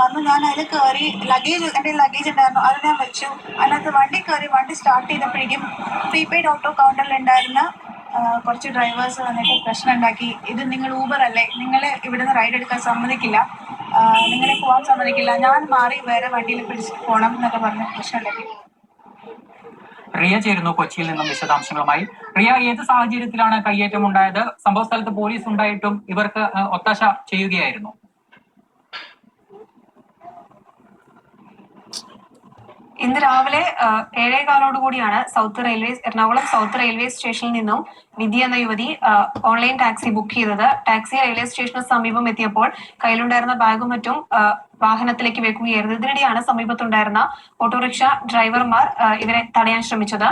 വന്ന് ഞാൻ അതിൽ കയറി ലഗേജ് എന്റെ ലഗേജ് ഉണ്ടായിരുന്നു. അത് ഞാൻ വെച്ചു. അതിനകത്ത് വണ്ടി കയറി വണ്ടി സ്റ്റാർട്ട് ചെയ്തപ്പോഴേക്കും പ്രീപെയ്ഡ് ഓട്ടോ കൗണ്ടറിൽ ഉണ്ടായിരുന്ന കുറച്ച് ഡ്രൈവേഴ്സ് വന്നിട്ട് പ്രശ്നം ഉണ്ടാക്കി. ഇത് നിങ്ങൾ ഊബർ അല്ലേ? നിങ്ങൾ ഇവിടുന്ന് റൈഡ് എടുക്കാൻ സമ്മതിക്കില്ല. നിങ്ങളെ പോകാൻ സമ്മതിക്കില്ല. ഞാൻ മാറി വേറെ വണ്ടിയിൽ പിടിച്ച് പോകണം എന്നൊക്കെ പറഞ്ഞ് പ്രശ്നം ഉണ്ടാക്കി. റിയ ചേരുന്നു കൊച്ചിയിൽ നിന്നും വിശദാംശങ്ങളുമായി. റിയ ഏത് സാഹചര്യത്തിലാണ് കയ്യേറ്റം ഉണ്ടായത് സംഭവ സ്ഥലത്ത് പോലീസ് ഉണ്ടായിട്ടും ഇവർക്ക് ഒത്താശ ചെയ്യുകയായിരുന്നു. ഇന്ന് രാവിലെ ഏഴേകാലോട് കൂടിയാണ് south railway Ernakulam south railway സ്റ്റേഷനിൽ നിന്നും വിധി എന്ന യുവതി ഓൺലൈൻ ടാക്സി ബുക്ക് ചെയ്തത്. ടാക്സി റെയിൽവേ സ്റ്റേഷന് സമീപം എത്തിയപ്പോൾ കയ്യിലുണ്ടായിരുന്ന ബാഗും മറ്റും വാഹനത്തിലേക്ക് വെക്കുകയായിരുന്നു. ഇതിനിടെയാണ് സമീപത്തുണ്ടായിരുന്ന ഓട്ടോറിക്ഷ ഡ്രൈവർമാർ ഇവരെ തടയാൻ ശ്രമിച്ചത്.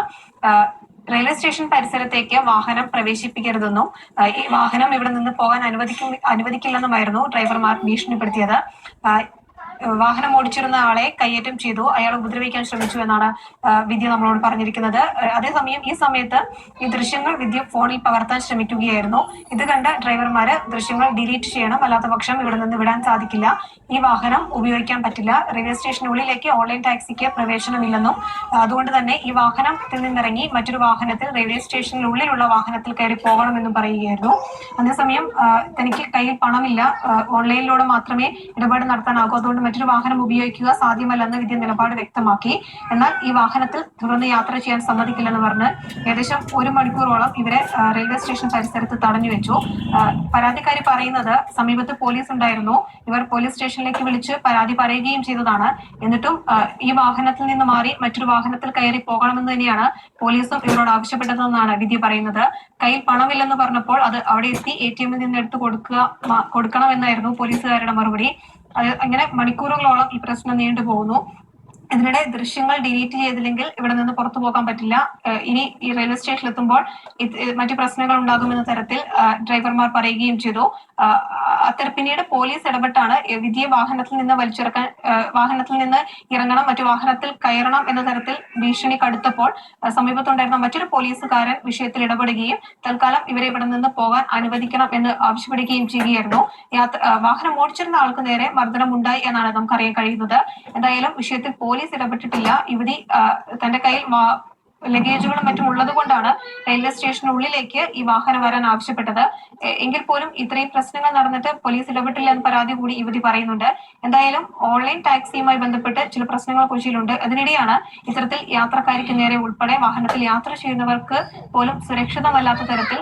റെയിൽവേ സ്റ്റേഷൻ പരിസരത്തേക്ക് വാഹനം പ്രവേശിപ്പിക്കരുതെന്നും ഈ വാഹനം ഇവിടെ നിന്ന് പോകാൻ അനുവദിക്കും അനുവദിക്കില്ലെന്നുമായിരുന്നു ഡ്രൈവർമാർ ഭീഷണിപ്പെടുത്തിയത്. വാഹനം ഓടിച്ചിരുന്ന ആളെ കയ്യേറ്റം ചെയ്തു. അയാളെ ഉപദ്രവിക്കാൻ ശ്രമിച്ചു എന്നാണ് വിദ്യ നമ്മളോട് പറഞ്ഞിരിക്കുന്നത്. അതേസമയം ഈ സമയത്ത് ഈ ദൃശ്യങ്ങൾ വിദ്യ ഫോണിൽ പകർത്താൻ ശ്രമിക്കുകയായിരുന്നു. ഇത് കണ്ട ഡ്രൈവർമാര് ദൃശ്യങ്ങൾ ഡിലീറ്റ് ചെയ്യണം. അല്ലാത്ത പക്ഷം ഇവിടെ നിന്ന് വിടാൻ സാധിക്കില്ല. ഈ വാഹനം ഉപയോഗിക്കാൻ പറ്റില്ല. റെയിൽവേ സ്റ്റേഷനുള്ളിലേക്ക് ഓൺലൈൻ ടാക്സിക്ക് പ്രവേശനമില്ലെന്നും അതുകൊണ്ട് തന്നെ ഈ വാഹനത്തിൽ നിന്നിറങ്ങി മറ്റൊരു വാഹനത്തിൽ റെയിൽവേ സ്റ്റേഷനിലുള്ളിലുള്ള വാഹനത്തിൽ കയറി പോകണമെന്നും പറയുകയായിരുന്നു. അതേസമയം തനിക്ക് കയ്യിൽ പണമില്ല. ഓൺലൈനിലൂടെ മാത്രമേ ഇടപാട് നടത്താനാകൂ. അതുകൊണ്ട് മറ്റൊരു വാഹനം ഉപയോഗിക്കുക സാധ്യമല്ലെന്ന് വിദ്യ നിലപാട് വ്യക്തമാക്കി. എന്നാൽ ഈ വാഹനത്തിൽ തുടർന്ന് യാത്ര ചെയ്യാൻ സമ്മതിക്കില്ലെന്ന് പറഞ്ഞ് ഏകദേശം ഒരു മണിക്കൂറോളം ഇവരെ റെയിൽവേ സ്റ്റേഷൻ പരിസരത്ത് തടഞ്ഞു വെച്ചു. പരാതിക്കാരി പറയുന്നത് സമീപത്ത് പോലീസ് ഉണ്ടായിരുന്നു. ഇവർ പോലീസ് സ്റ്റേഷനിലേക്ക് വിളിച്ച് പരാതി പറയുകയും ചെയ്തതാണ്. എന്നിട്ടും ഈ വാഹനത്തിൽ നിന്ന് മാറി മറ്റൊരു വാഹനത്തിൽ കയറി പോകണമെന്ന് തന്നെയാണ് പോലീസും ഇവരോട് ആവശ്യപ്പെട്ടതെന്നാണ് വിധി പറയുന്നത്. കയ്യിൽ പണമില്ലെന്ന് പറഞ്ഞപ്പോൾ അത് അവിടെ എത്തി എ ടി എമ്മിൽ നിന്ന് എടുത്ത് കൊടുക്കുക കൊടുക്കണമെന്നായിരുന്നു പോലീസുകാരുടെ മറുപടി. അങ്ങനെ മണിക്കൂറുകളോളം ഈ പ്രശ്നം നീണ്ടുപോകുന്നു. ഇതിനിടെ ദൃശ്യങ്ങൾ ഡിലീറ്റ് ചെയ്തില്ലെങ്കിൽ ഇവിടെ നിന്ന് പുറത്തു പോകാൻ പറ്റില്ല. ഇനി ഈ റെയിൽവേ സ്റ്റേഷനിൽ എത്തുമ്പോൾ മറ്റു പ്രശ്നങ്ങൾ ഉണ്ടാകുമെന്ന തരത്തിൽ ഡ്രൈവർമാർ പറയുകയും ചെയ്തു. അത്തരം പിന്നീട് പോലീസ് ഇടപെട്ടാണ് വിധിയെ വാഹനത്തിൽ നിന്ന് വലിച്ചിറക്കാൻ വാഹനത്തിൽ നിന്ന് ഇറങ്ങണം മറ്റു വാഹനത്തിൽ കയറണം എന്ന തരത്തിൽ ഭീഷണി കടുത്തപ്പോൾ സമീപത്തുണ്ടായിരുന്ന മറ്റൊരു പോലീസുകാരൻ വിഷയത്തിൽ ഇടപെടുകയും തൽക്കാലം ഇവരെ ഇവിടെ നിന്ന് പോകാൻ അനുവദിക്കണം എന്ന് ആവശ്യപ്പെടുകയും ചെയ്യുകയായിരുന്നു. യാത്ര വാഹനം ഓടിച്ചിരുന്ന ആൾക്ക് നേരെ മർദ്ദനം ഉണ്ടായി എന്നാണ് നമുക്കറിയാൻ കഴിയുന്നത്. എന്തായാലും വിഷയത്തിൽ പോലീസ് ഇടപെട്ടിട്ടില്ല. ഇവിടെ തന്റെ കയ്യിൽ ലഗേജുകളും മറ്റും ഉള്ളത് കൊണ്ടാണ് റെയിൽവേ സ്റ്റേഷനുള്ളിലേക്ക് ഈ വാഹനം വരാൻ ആവശ്യപ്പെട്ടത്. എങ്കിൽ പോലും ഇത്രയും പ്രശ്നങ്ങൾ നടന്നിട്ട് പോലീസ് ഇടപെട്ടില്ല എന്ന പരാതി കൂടി യുവതി പറയുന്നുണ്ട്. എന്തായാലും ഓൺലൈൻ ടാക്സിയുമായി ബന്ധപ്പെട്ട് ചില പ്രശ്നങ്ങൾ കൊച്ചിയിലുണ്ട്. അതിനിടെയാണ് ഇത്തരത്തിൽ യാത്രക്കാരിക്ക് നേരെ ഉൾപ്പെടെ വാഹനത്തിൽ യാത്ര ചെയ്യുന്നവർക്ക് പോലും സുരക്ഷിതമല്ലാത്ത തരത്തിൽ